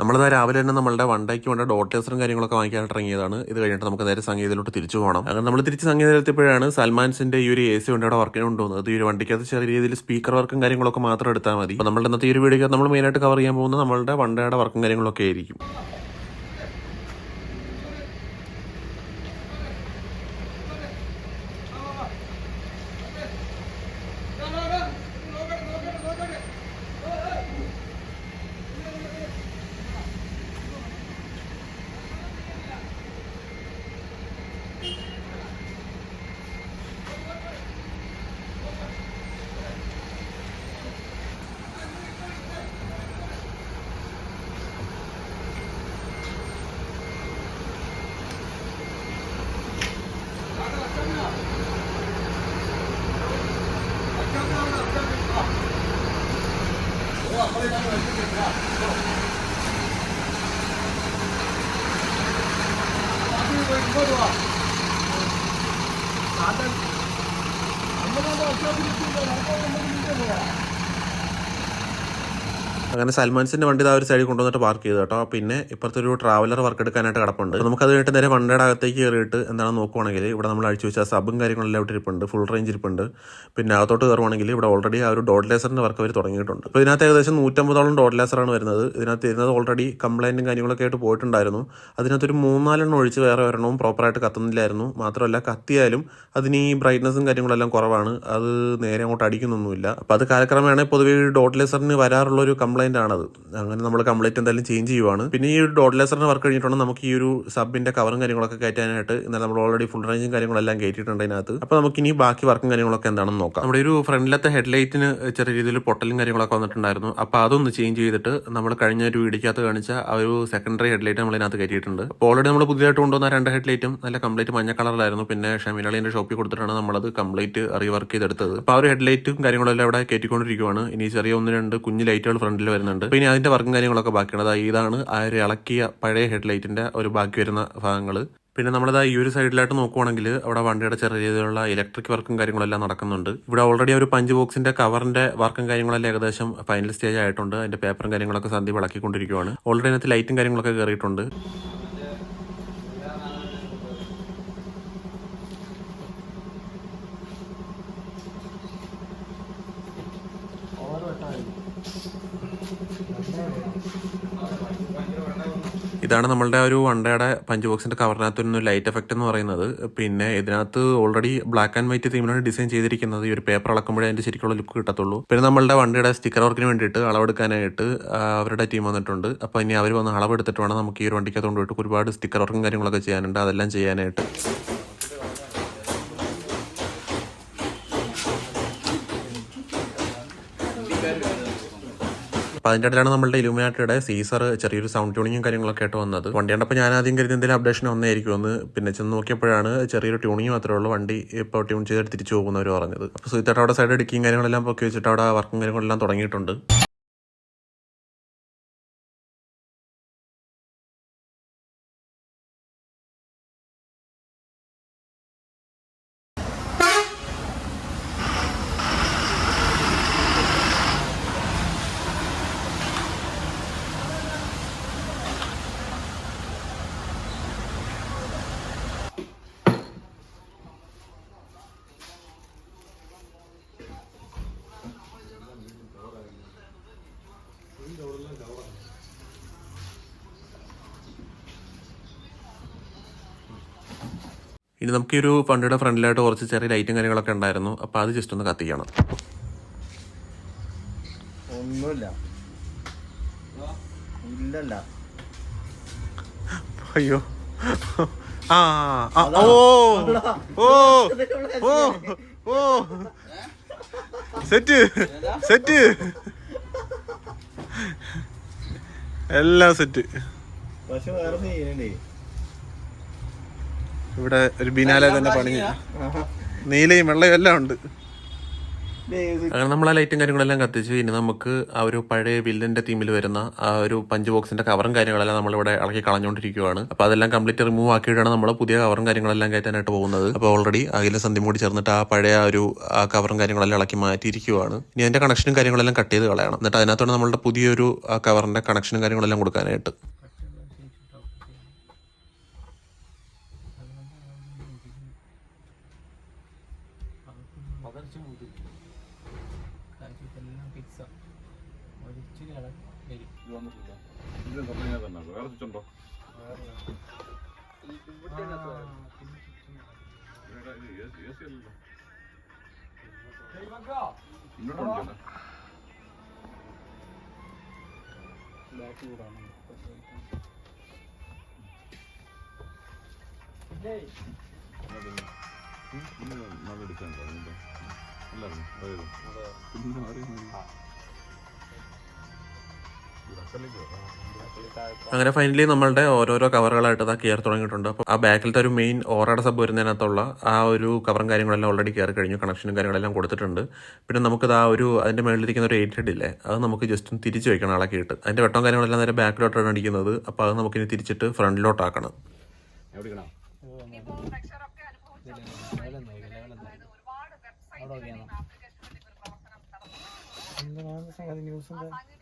നമ്മളിതാ രാവിലെ തന്നെ നമ്മളുടെ വണ്ടയ്ക്ക് വേണ്ട ഡോട്ടേഴ്സും കാര്യങ്ങളൊക്കെ വാങ്ങിക്കാനായിട്ട് ഇറങ്ങിയതാണ്. ഇത് കഴിഞ്ഞിട്ട് നമുക്ക് നേരെ സംഗീതത്തിലോട്ട് തിരിച്ചു പോകണം. അങ്ങനെ നമ്മൾ തിരിച്ച് സംഗീതത്തിലെത്തിയപ്പോഴാണ് സൽമാൻസിന്റെ ഈ ഒരു എ സി വണ്ടിയുടെ വർക്കിന് കൊണ്ടുവന്നത് ഈ ഒരു വണ്ടിക്കകത്ത് ചെറിയ രീതിയിൽ സ്പീക്കർ വർക്കും കാര്യങ്ങളൊക്കെ മാത്രം എടുത്താൽ മതി. അപ്പോൾ നമ്മളുടെ ഈ ഒരു വീഡിയോ നമ്മൾ മെയിനായിട്ട് കവർ ചെയ്യാൻ പോകുന്നത് നമ്മളുടെ വണ്ടയുടെ വർക്കും കാര്യങ്ങളൊക്കെ ആയിരിക്കും. അമ്പത് രൂപ അമ്പത് രൂപ അത്യാവശ്യം പോയാ അങ്ങനെ സൽമാൻസിന്റെ വണ്ടി ആ ഒരു സൈഡിൽ കൊണ്ടുവന്നിട്ട് പാർക്ക് ചെയ്തു കേട്ടോ. പിന്നെ ഇപ്പുറത്തെ ഒരു ട്രാവലർ വർക്ക് എടുക്കാനായിട്ട് കിടപ്പുണ്ട്. നമുക്ക് അത് കഴിഞ്ഞിട്ട് നേരെ വണ്ടിയുടെ അകത്തേക്ക് കയറിയിട്ട് എന്താണ് നോക്കുവാണെങ്കിൽ ഇവിടെ നമ്മൾ അഴിച്ചു വെച്ച സബും കാര്യങ്ങളെല്ലാം ഇവിടെ ഇരിപ്പുണ്ട്. ഫുൾ റേഞ്ച് ഇരിപ്പുണ്ട്. പിന്നെ അകത്തോട്ട് കയറുവാണെങ്കിൽ ഇവിടെ ഓൾറെഡി ആ ഒരു ഡോട്ട് ലേസറിന്റെ വർക്ക് അവർ തുടങ്ങിയിട്ടുണ്ട്. അപ്പോൾ ഇതിനകത്ത് ഏകദേശം നൂറ്റമ്പതോളം ഡോട്ട് ലേസറാണ് വരുന്നത്. ഇതിനകത്ത് ഇരുന്നത് ഓൾറെഡി കംപ്ലൈന്റും കാര്യങ്ങളൊക്കെ ആയിട്ട് പോയിട്ടുണ്ടായിരുന്നു. അതിനകത്തൊരു മൂന്നാലെണ്ണം ഒഴിച്ച് വേറെ ഒരെണ്ണവും പ്രോപ്പറായിട്ട് കത്തുന്നില്ലായിരുന്നു. മാത്രമല്ല കത്തിയാലും അതിന് ഈ ബ്രൈറ്റ്നസും കാര്യങ്ങളെല്ലാം കുറവാണ്. അത് നേരെ അങ്ങോട്ട് അടിക്കുന്നൊന്നുമില്ല. അപ്പോൾ അത് കാലക്രമേണ പൊതുവെ ഡോട്ട് ലേസറിന് വരാറുള്ള ഒരു കംപ്ലൈന്റ് ആണത്. അങ്ങനെ നമ്മൾ കംപ്ലൈന്റ് എന്തായാലും ചേഞ്ച് ചെയ്യുവാണ്. പിന്നെ ഈ ഒരു ലേസറിന് വർക്ക് കഴിഞ്ഞിട്ടുണ്ട് നമുക്ക് ഈ ഒരു സബിന്റെ കവറും കാര്യങ്ങളൊക്കെ കയറ്റാനായിട്ട് ഇന്നലെ നമ്മൾ ഓൾറെഡി ഫുൾ റേഞ്ചും കാര്യങ്ങളെല്ലാം കയറ്റിയിട്ടുണ്ട് അതിനകത്ത്. അപ്പോൾ നമുക്ക് ഇനി ബാക്കി വർക്കും കാര്യങ്ങളൊക്കെ എന്താണെന്ന് നോക്കാം. നമ്മുടെ ഒരു ഫ്രണ്ടിലത്തെ ഹെഡ്ലൈറ്റിന് ചെറിയ രീതിയിൽ പൊട്ടലും കാര്യങ്ങളൊക്കെ വന്നിട്ടുണ്ടായിരുന്നു. അപ്പോൾ അതൊന്ന് ചേഞ്ച് ചെയ്തിട്ട് നമ്മൾ കഴിഞ്ഞ ഒരു വീടിക്കകത്ത് കാണിച്ച ആ ഒരു സെക്കൻഡറി ഹെഡ്ലൈറ്റ് നമ്മൾ ഇതിനകത്ത് കയറ്റിയിട്ടുണ്ട്. അപ്പോൾ ഓൾറെഡി നമ്മൾ പുതിയതായിട്ട് കൊണ്ടുവന്ന രണ്ട് ഹെഡ്ലൈറ്റും നല്ല കംപ്ലീറ്റ് മഞ്ഞ കളറിലായിരുന്നു പിന്നെ ഷമീലാളിന്റെ ഷോപ്പിൽ കൊടുത്തിട്ടാണ് നമ്മളത് കംപ്ലീറ്റ് റീവർക്ക് ചെയ്തെടുത്തത്. അപ്പോൾ ആ ഒരു ഹെഡ്ലൈറ്റും കാര്യങ്ങളെല്ലാം അവിടെ കയറ്റിക്കൊണ്ടിരിക്കുവാണ്. ഇനി ചെറിയ ഒന്ന് രണ്ട് കുഞ്ഞ് ലൈറ്റുകൾ ഫ്രണ്ടിൽ വരുന്നുണ്ട്. പിന്നെ അതിന്റെ വർക്കും കാര്യങ്ങളൊക്കെ ബാക്കിയാണ്. അതായത് ഇതാണ് ആ ഒരു ഇളക്കിയ പഴയ ഹെഡ്ലൈറ്റിന്റെ ഒരു ബാക്കി വരുന്ന ഭാഗങ്ങൾ പിന്നെ നമ്മളിതാ ഈ ഒരു സൈഡിലായിട്ട് നോക്കുവാണെങ്കിൽ അവിടെ വണ്ടിയുടെ ചെറിയ രീതിയിലുള്ള ഇലക്ട്രിക് വർക്കും കാര്യങ്ങളെല്ലാം നടക്കുന്നുണ്ട്. ഇവിടെ ഓൾറെഡി ഒരു പഞ്ച് ബോക്സിന്റെ കവറിന്റെ വർക്കും കാര്യങ്ങളെല്ലാം ഏകദേശം ഫൈനൽ സ്റ്റേജ് ആയിട്ടുണ്ട്. അതിന്റെ പേപ്പറും കാര്യങ്ങളൊക്കെ സന്ധി വിളക്കിക്കൊണ്ടിരിക്കുകയാണ് ഓൾറെഡി അതിനകത്ത് ലൈറ്റും കാര്യങ്ങളൊക്കെ കയറിയിട്ടുണ്ട് ഇതാണ് നമ്മളുടെ ഒരു വണ്ടയുടെ പഞ്ച് ബോക്സിന്റെ കവറിനകത്ത് ഒരു ലൈറ്റ് എഫക്റ്റ് എന്ന് പറയുന്നത്. പിന്നെ ഇതിനകത്ത് ഓൾറെഡി ബ്ലാക്ക് ആൻഡ് വൈറ്റ് തീമിലാണ് ഡിസൈൻ ചെയ്തിരിക്കുന്നത്. ഈ ഒരു പേപ്പർ അളക്കുമ്പോഴേ അതിന്റെ ശരിക്കുള്ള ലുക്ക് കിട്ടത്തുള്ളൂ. പിന്നെ നമ്മളുടെ വണ്ടിയുടെ സ്റ്റിക്കർ വർക്കിന് വേണ്ടിയിട്ട് അളവെടുക്കാനായിട്ട് അവരുടെ ടീം വന്നിട്ടുണ്ട്. അപ്പോൾ ഇനി അവർ വന്ന് അളവെടുത്തിട്ട് വേണം നമുക്ക് ഈ ഒരു വണ്ടിക്കകത്ത് കൊണ്ടുപോയിട്ട് ഒരുപാട് സ്റ്റിക്കർ വർക്കും കാര്യങ്ങളൊക്കെ ചെയ്യാനുണ്ട്. അതെല്ലാം ചെയ്യാനായിട്ട്. അപ്പോൾ അതിന്റെ ഇടയിലാണ് നമ്മുടെ ഇലുമിനാട്ടിയുടെ സീസർ ചെറിയൊരു സൗണ്ട് ട്യൂണിങ്ങും കാര്യങ്ങളൊക്കെ ആയിട്ട് വന്നത്. വണ്ടി കണ്ടപ്പോൾ ഞാൻ ആദ്യം കരുതി എന്തെങ്കിലും അപ്ഡേഷൻ ഒന്നായിരിക്കും എന്ന് പിന്നെ ചെന്ന് നോക്കിയപ്പോഴാണ് ചെറിയൊരു ട്യൂണിങ് മാത്രമേ ഉള്ളൂ. വണ്ടി ഇപ്പോൾ ട്യൂൺ ചെയ്തിട്ട് തിരിച്ചു പോകുന്നവർ പറഞ്ഞത്. അപ്പോൾ സുഹിത്തേട്ട അവിടെ സൈഡ് എടുക്കുകയും കാര്യങ്ങളെല്ലാം പൊക്കി വെച്ചിട്ട് അവിടെ വർക്കും കാര്യങ്ങളെല്ലാം തുടങ്ങിയിട്ടുണ്ട്. ഇനി നമുക്ക് ഈ ഒരു വണ്ടിയുടെ ഫ്രണ്ടിലായിട്ട് കുറച്ച് ചെറിയ ലൈറ്റും കാര്യങ്ങളൊക്കെ ഉണ്ടായിരുന്നു. അപ്പോൾ അത് ജസ്റ്റ് ഒന്ന് കത്തിക്കണം. ഒന്നുമില്ല. ഇല്ലല്ല. അയ്യോ. ആ ഓ ഓ ഓ ഓ സെറ്റ് സെറ്റ്. എല്ലാം സെറ്റ്. പക്ഷെ വേറെ ചെയ്യുന്നുണ്ടേ ഇവിടെ ഒരു ബിനാലെ തന്നെ പണി നീലയും വെള്ളയും എല്ലാം ഉണ്ട്. അങ്ങനെ നമ്മൾ ആ ലൈറ്റും കാര്യങ്ങളെല്ലാം കത്തിച്ച്. ഇനി നമുക്ക് ആ ഒരു പഴയ വില്ലന്റെ തീമിൽ വരുന്ന ആ ഒരു പഞ്ച് ബോക്സിന്റെ കവറും കാര്യങ്ങളെല്ലാം നമ്മളിവിടെ ഇളക്കി കളഞ്ഞുകൊണ്ടിരിക്കുകയാണ് അപ്പോൾ അതെല്ലാം കംപ്ലീറ്റ് റിമൂവ് ആക്കിയിട്ടാണ് നമ്മൾ പുതിയ കവറും കാര്യങ്ങളെല്ലാം കയറ്റാനായിട്ട് പോകുന്നത്. അപ്പോൾ ഓൾറെഡി അഖില സന്ധി കൂടി ചേർന്നിട്ട് ആ പഴയ ആ ഒരു ആ കവറും കാര്യങ്ങളെല്ലാം ഇളക്കി മാറ്റിയിരിക്കുകയാണ് ഇനി അതിന്റെ കണക്ഷനും കാര്യങ്ങളെല്ലാം കട്ട് ചെയ്ത് കളയണം. എന്നിട്ട് അതിനകത്തോടെ നമ്മളുടെ പുതിയൊരു ആ കവറിന്റെ കണക്ഷനും കാര്യങ്ങളെല്ലാം കൊടുക്കാനായിട്ട്. വേറെ ചുറ്റുണ്ടോ ഇങ്ങോട്ട് നല്ല ഡിസൈൻ എല്ലാവരും പിന്നെ അറിയാം അങ്ങനെ ഫൈനലി നമ്മളുടെ ഓരോരോ കവറുകളായിട്ട് അതാ കയറി തുടങ്ങിയിട്ടുണ്ട്. അപ്പോൾ ആ ബാക്കിലത്തെ ഒരു മെയിൻ ഓറയുടെ സബ് വരുന്നതിനകത്തുള്ള ആ ഒരു കവറും കാര്യങ്ങളെല്ലാം ഓൾറെഡി കയറി കഴിഞ്ഞു. കണക്ഷനും കാര്യങ്ങളെല്ലാം കൊടുത്തിട്ടുണ്ട്. പിന്നെ നമുക്കത് ആ ഒരു അതിന്റെ മേളിലിരിക്കുന്ന ഒരു എയ്റ്റ് ഇല്ലേ അത് നമുക്ക് ജസ്റ്റ് ഒന്ന് തിരിച്ച് വെക്കണം ഇളക്കിയിട്ട് അതിന്റെ വെട്ടം കാര്യങ്ങളെല്ലാം നേരെ ബാക്കിലോട്ടാണ് അടിക്കുന്നത്. അപ്പോൾ അത് നമുക്കിനി തിരിച്ചിട്ട് ഫ്രണ്ടിലോട്ടാക്കണം എവിടെയാണോ? പട്ടയുണ്ടല്ലേ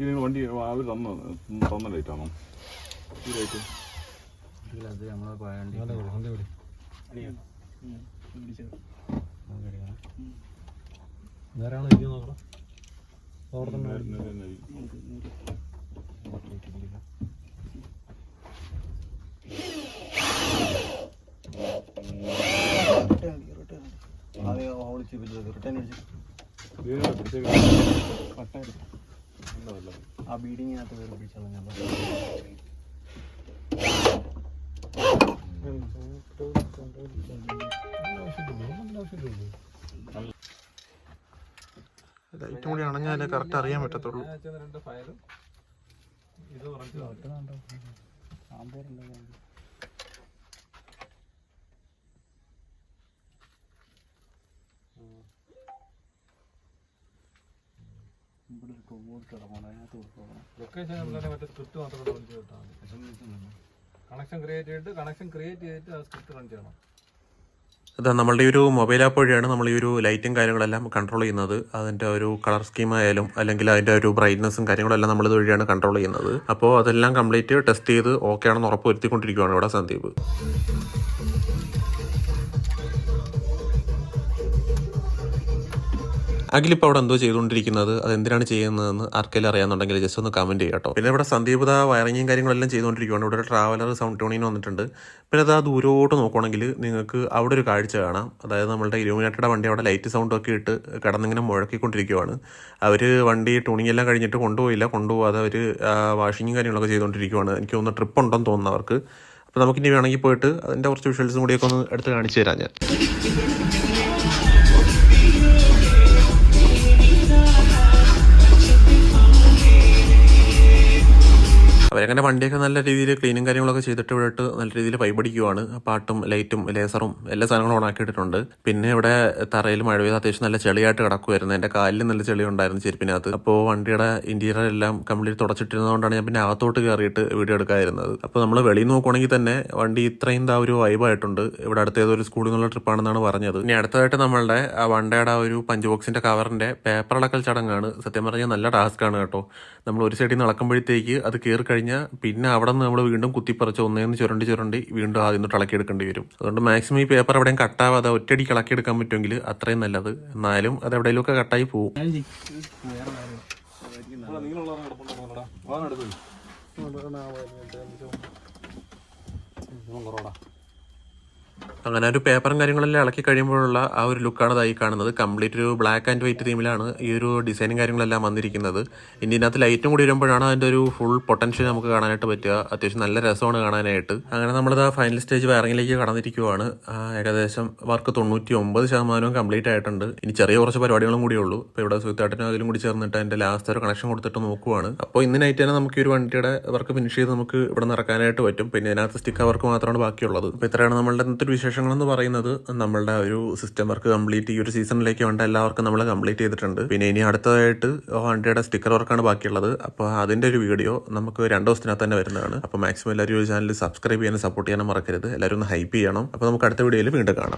ഇത് വണ്ടി അവർ തന്ന തന്ന ലൈറ്റ് ആണോ? ഈ ലൈറ്റ് അത് നമ്മളെ വണ്ടി നേരാണോ ഇരിക്കുന്നത് നോക്കണം ആദ്യം ഓടിച്ച് റിട്ടേൺ അടിച്ചു. ആ ബീഡിങ്ങിനകത്ത് കയറി പിടിച്ചോളാം ഞാൻ ലൈറ്റും കൂടി അണഞ്ഞാലേ കറക്റ്റ് അറിയാൻ പറ്റത്തുള്ളൂ. ഇത് കുറച്ച് ഇവിടെ ഒരു കോഡ് കിടക്കണം അതിനകത്ത് കൊടുക്കണം ലൊക്കേഷൻ നമ്മളെ മറ്റേ സ്ക്രിപ്റ്റ് മാത്രം റൺ മതി. കണക്ഷൻ ക്രിയേറ്റ് ചെയ്തിട്ട് കണക്ഷൻ ക്രിയേറ്റ് ചെയ്തിട്ട് ആ സ്ക്രിപ്റ്റ് റൺ ചെയ്യണം. അതാ നമ്മളുടെ ഈ ഒരു മൊബൈൽ ആപ്പ് വഴിയാണ് നമ്മൾ ഈ ഒരു ലൈറ്റും കാര്യങ്ങളെല്ലാം കൺട്രോൾ ചെയ്യുന്നത്. അതിന്റെ ഒരു കളർ സ്കീം ആയാലും അല്ലെങ്കിൽ അതിന്റെ ഒരു ബ്രൈറ്റ്നസ്സും കാര്യങ്ങളെല്ലാം നമ്മൾ ഇത് വഴിയാണ് കൺട്രോൾ ചെയ്യുന്നത്. അപ്പോൾ അതെല്ലാം കംപ്ലീറ്റ് ടെസ്റ്റ് ചെയ്ത് ഓക്കെ ആണെന്ന് ഉറപ്പ് വരുത്തിക്കൊണ്ടിരിക്കുകയാണ് ഇവിടെ സന്ദീപ്. അഖിലിപ്പോൾ അവിടെ എന്തോ ചെയ്തുകൊണ്ടിരിക്കുന്നത്? അത് എന്തിനാണ് ചെയ്യുന്നതെന്ന് ആർക്കെങ്കിലും അറിയാന്നുണ്ടെങ്കിൽ ജസ്റ്റ് ഒന്ന് കമന്റ് ചെയ്യാം കേട്ടോ. പിന്നെ ഇവിടെ സന്ദീപ് ദാ വയറിങ്ങും കാര്യങ്ങളെല്ലാം ചെയ്തുകൊണ്ടിരിക്കുകയാണ് ഇവിടെ ഒരു ട്രാവലർ സൗണ്ട് ട്യൂണിങ് വന്നിട്ടുണ്ട്. പിന്നെ അത് ആ ദൂരോട്ട് നോക്കുകയാണെങ്കിൽ നിങ്ങൾക്ക് അവിടെ ഒരു കാഴ്ച കാണാം. അതായത് നമ്മളുടെ ഇലുമിനാറ്റയുടെ വണ്ടി അവിടെ ലൈറ്റ് സൗണ്ട് ഒക്കെ ഇട്ട് കിടന്നിങ്ങനെ മുഴക്കിക്കൊണ്ടിരിക്കുകയാണ് അവർ വണ്ടി ട്യൂണിംഗ് എല്ലാം കഴിഞ്ഞിട്ട് കൊണ്ടുപോയില്ല. കൊണ്ടുപോകാതെ അവർ വാഷിങ്ങും കാര്യങ്ങളൊക്കെ ചെയ്തുകൊണ്ടിരിക്കുകയാണ് എനിക്ക് ട്രിപ്പ് ഉണ്ടെന്ന് തോന്നുന്നു അവർക്ക്. അപ്പോൾ നമുക്കിനി വേണമെങ്കിൽ പോയിട്ട് അതിന്റെ കുറച്ച് വിഷ്വൽസും കൂടിയൊക്കെ ഒന്ന് എടുത്ത് കാണിച്ചു തരാം ഞാൻ. അവരങ്ങനെ വണ്ടിയൊക്കെ നല്ല രീതിയിൽ ക്ലീനും കാര്യങ്ങളൊക്കെ ചെയ്തിട്ട് ഇവിടെ നല്ല രീതിയിൽ പൈപടിക്കുവാണ് പാട്ടും ലൈറ്റും ലേസറും എല്ലാ സാധനങ്ങളും ഓൺ ആക്കിയിട്ടുണ്ട് പിന്നെ ഇവിടെ തറയിൽ മഴ പെയ്ത് അത്യാവശ്യം നല്ല ചെളിയായിട്ട് കിടക്കുമായിരുന്നു എന്റെ കാലിൽ നല്ല ചെളി ഉണ്ടായിരുന്നു ചെരുപ്പിനകത്ത്. അപ്പോൾ വണ്ടിയുടെ ഇന്റീരിയർ എല്ലാം കംപ്ലീറ്റ് തുടച്ചിട്ടിരുന്നതുകൊണ്ടാണ് ഞാൻ പിന്നെ അകത്തോട്ട് കയറിയിട്ട് വീഡിയോ എടുക്കാതിരുന്നത്. അപ്പോൾ നമ്മൾ വെളിയിൽ നോക്കുവാണെങ്കിൽ തന്നെ വണ്ടി ഇത്രയും എന്താ ഒരു വൈബായിട്ടുണ്ട് ഇവിടെ അടുത്ത ഏതൊരു സ്കൂളിൽ നിന്നുള്ള ട്രിപ്പാണെന്നാണ് പറഞ്ഞത്. ഇനി അടുത്തതായിട്ട് നമ്മളുടെ ആ വണ്ടയുടെ ആ ഒരു പഞ്ച് ബോക്സിന്റെ കവറിന്റെ പേപ്പർ അളക്കൽ ചടങ്ങാണ്. സത്യം പറഞ്ഞാൽ നല്ല ടാസ്ക്കാണ് കേട്ടോ. നമ്മൾ ഒരു സൈഡിൽ നിന്ന് അളക്കുമ്പോഴത്തേക്ക് അത് കയറി കഴിഞ്ഞാൽ പിന്നെ അവിടെ നിന്ന് നമ്മൾ വീണ്ടും കുത്തിപ്പറിച്ച് ഒന്നേന്ന് ചുരണ്ടി ചുരണ്ടി വീണ്ടും ആദ്യം തൊട്ട് ഇളക്കിയെടുക്കേണ്ടി വരും അതുകൊണ്ട് മാക്സിമം ഈ പേപ്പർ എവിടെയും കട്ടാവാതെ ഒറ്റടി ഇളക്കിയെടുക്കാൻ പറ്റുമെങ്കിൽ അത്രയും നല്ലത് എന്നാലും അത് എവിടെയെങ്കിലുമൊക്കെ കട്ടായി പോകും നീങ്ങളുള്ള അങ്ങനെ ഒരു പേപ്പറും കാര്യങ്ങളെല്ലാം ഇളക്കി കഴിയുമ്പോഴുള്ള ആ ഒരു ലുക്കാണ് ഇതായി കാണുന്നത്. കംപ്ലീറ്റ് ഒരു ബ്ലാക്ക് ആൻഡ് വൈറ്റ് തീമിലാണ് ഈ ഒരു ഡിസൈനും കാര്യങ്ങളെല്ലാം വന്നിരിക്കുന്നത്. ഇനി ഇതിനകത്ത് ലൈറ്റും കൂടി വരുമ്പോഴാണ് അതിന്റെ ഒരു ഫുൾ പൊട്ടൻഷ്യൽ നമുക്ക് കാണാനായിട്ട് പറ്റുക. അത്യാവശ്യം നല്ല രസമാണ് കാണാനായിട്ട്. അങ്ങനെ നമ്മളിത് ആ ഫൈനൽ സ്റ്റേജ് വയറിങ്ങിലേക്ക് കടന്നിരിക്കുവാണ് ഏകദേശം വർക്ക് തൊണ്ണൂറ്റി ഒമ്പത് ശതമാനവും കംപ്ലീറ്റ് ആയിട്ടുണ്ട്. ഇനി ചെറിയ കുറച്ച് പരിപാടികളും കൂടി ഉള്ളൂ ഇപ്പോൾ ഇവിടെ സുഖത്താട്ടിനും അതിലും കൂടി ചേർന്നിട്ട് അതിന്റെ ലാസ്റ്റ് ഒരു കണക്ഷൻ കൊടുത്തിട്ട് നോക്കുവാണ്. അപ്പോൾ ഇന്ന് നൈറ്റ് തന്നെ നമുക്ക് ഒരു വണ്ടിയുടെ വർക്ക് ഫിനിഷ് ചെയ്ത് നമുക്ക് ഇവിടെ നിന്ന് ഇറക്കാനായിട്ട് പറ്റും. പിന്നെ ഇതിനകത്ത് സ്റ്റിക്കർ വർക്ക് മാത്രമാണ് ബാക്കിയുള്ളത്. അപ്പോൾ ഇത്രയാണ് നമ്മളുടെ ഇന്നത്തെ എന്ന് പറയുന്നത് നമ്മളുടെ ഒരു സിസ്റ്റം വർക്ക് കംപ്ലീറ്റ് ഈ ഒരു സീസണിലേക്ക് വേണ്ട എല്ലാവർക്കും നമ്മൾ കംപ്ലീറ്റ് ചെയ്തിട്ടുണ്ട്. പിന്നെ ഇനി അടുത്തതായിട്ട് വണ്ടിയുടെ സ്റ്റിക്കർ വർക്കാണ് ബാക്കിയുള്ളത്. അപ്പോൾ അതിന്റെ ഒരു വീഡിയോ നമുക്ക് രണ്ട് ദിവസത്തിനകത്ത് തന്നെ വരുന്നതാണ്. അപ്പോൾ മാക്സിമം എല്ലാവരും ഈ ചാനൽ സബ്സ്ക്രൈബ് ചെയ്യാനും സപ്പോർട്ട് ചെയ്യാനും മറക്കരുത്. എല്ലാവരും ഒന്ന് ഹൈപ്പ് ചെയ്യണം. അപ്പോൾ നമുക്ക് അടുത്ത വീഡിയോയിൽ വീണ്ടും കാണാം.